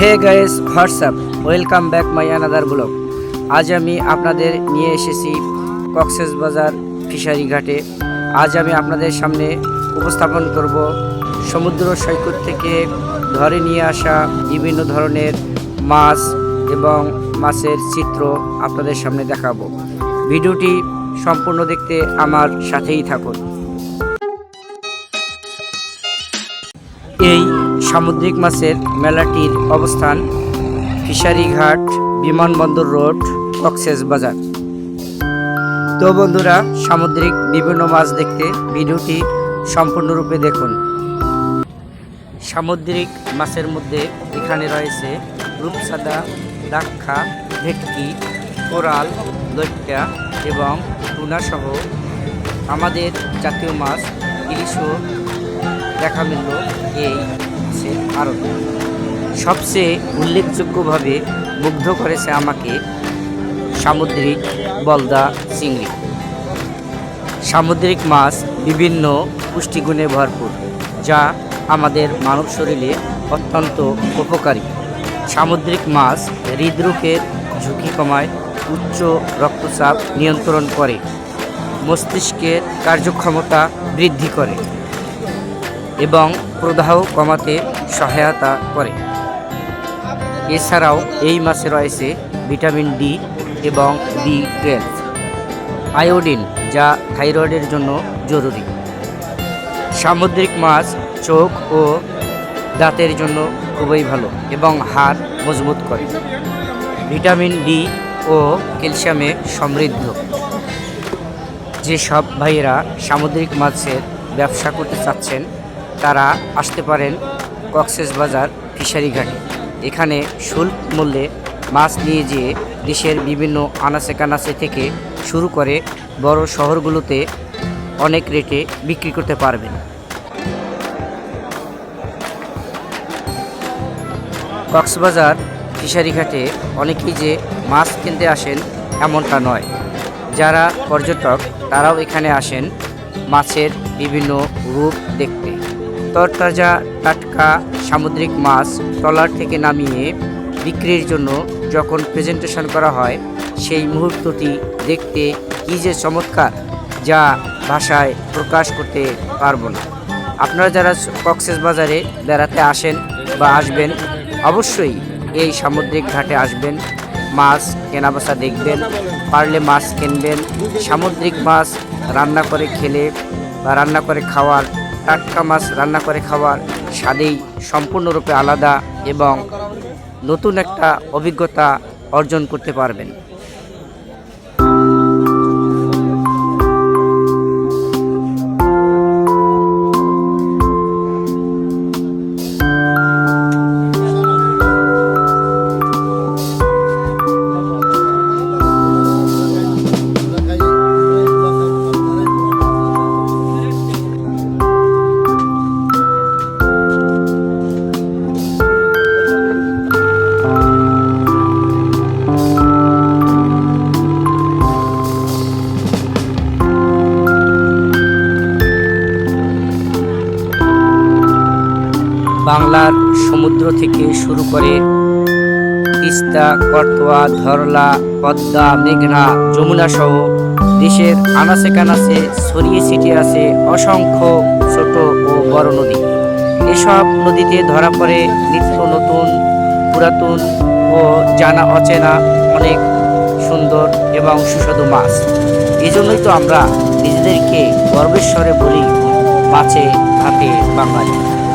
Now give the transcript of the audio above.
Hey guys what's up welcome back my another blog আজ আমি আপনাদের নিয়ে এসেছি কক্সেস বাজার ফিশারি ঘাটে। আজ আমি আপনাদের সামনে উপস্থাপন করব সমুদ্র সৈকত থেকে ধরে নিয়ে আসা বিভিন্ন ধরনের মাছ এবং মাছের চিত্র আপনাদের সামনে দেখাবো। ভিডিওটি সম্পূর্ণ দেখতে আমার সাথেই থাকুন। এই সামুদ্রিক মাছের মেলাটির অবস্থান ফিশারিঘাট বিমানবন্দর রোড, কক্সেস বাজার। তো বন্ধুরা, সামুদ্রিক বিভিন্ন মাছ দেখতে ভিডিওটি সম্পূর্ণরূপে দেখুন। সামুদ্রিক মাছের মধ্যে এখানে রয়েছে রূপসাদা দাক্ষা ভেটকি, কোরাল দৈত্যা এবং টুনাসহ আমাদের জাতীয় মাছ ইলিশও দেখা মিলল এই মাছের আড়ত সবচেয়ে উল্লেখযোগ্যভাবে মুগ্ধ করেছে আমাকে সামুদ্রিক বলদা চিংড়ি। সামুদ্রিক মাছ বিভিন্ন পুষ্টিগুণে ভরপুর, যা আমাদের মানব শরীরে অত্যন্ত উপকারী। সামুদ্রিক মাছ হৃদরোগের ঝুঁকি কমায়, উচ্চ রক্তচাপ নিয়ন্ত্রণ করে, মস্তিষ্কের কার্যক্ষমতা বৃদ্ধি করে এবং প্রদাহ কমাতে সহায়তা করে। এছাড়াও এই মাছে রয়েছে ভিটামিন ডি এবং বি টুয়েলভ। আয়োডিন, যা থাইরয়েডের জন্য জরুরি। সামুদ্রিক মাছ, চোখ ও দাঁতের জন্য খুবই ভালো এবং হাড় মজবুত করে। ভিটামিন ডি ও ক্যালসিয়ামে সমৃদ্ধ। যেসব ভাইয়েরা সামুদ্রিক মাছের ব্যবসা করতে চাচ্ছেন, তারা আসতে পারেন কক্সেস বাজার ফিশারি ঘাটে। এখানে শুল্ক মূল্যে মাছ নিয়ে যেয়ে দেশের বিভিন্ন আনাচে কানাচে থেকে শুরু করে বড় শহরগুলোতে অনেক রেটে বিক্রি করতে পারবেন। কক্সবাজার ফিশারি ঘাটে অনেকেই যে মাছ কিনতে আসেন এমনটা নয়। যারা পর্যটক, তারাও এখানে আসেন মাছের বিভিন্ন রূপ দেখতে। তরতাজা টাটকা সামুদ্রিক মাছ ট্রলার থেকে নামিয়ে বিক্রির জন্য যখন প্রেজেন্টেশন করা হয়, সেই মুহূর্তটি দেখতে কী যে চমৎকার যা ভাষায় প্রকাশ করতে পারব না। আপনারা যারা কক্সেস বাজারে বেড়াতে আসেন বা আসবেন, অবশ্যই এই সামুদ্রিক ঘাটে আসবেন, মাছ কেনাবেচা দেখবেন, পারলে মাছ কিনবেন, সামুদ্রিক মাছ রান্না করে খেলে বা রান্না করে খাওয়ার টাটকা মাছ রান্না করে খাওয়ার স্বাদেই সম্পূর্ণরূপে আলাদা এবং নতুন একটা অভিজ্ঞতা অর্জন করতে পারবেন। বাংলার সমুদ্র থেকে শুরু করে তিস্তা কটওয়া ধরলা, পদ্মা, মেঘনা যমুনা সহ দেশের আনাচে কানাচে ছড়িয়ে ছিটিয়ে আছে অসংখ্য ছোট ও বড় নদী। এসব নদীতে ধরা পড়ে নিত্য নতুন, পুরাতন ও জানা অচেনা অনেক সুন্দর এবং সুস্বাদু মাছ। এই জন্যই তো আমরা নিজেদেরকে গর্বেশ্বরে বলি মাছে, ভাতে, বাঙালি।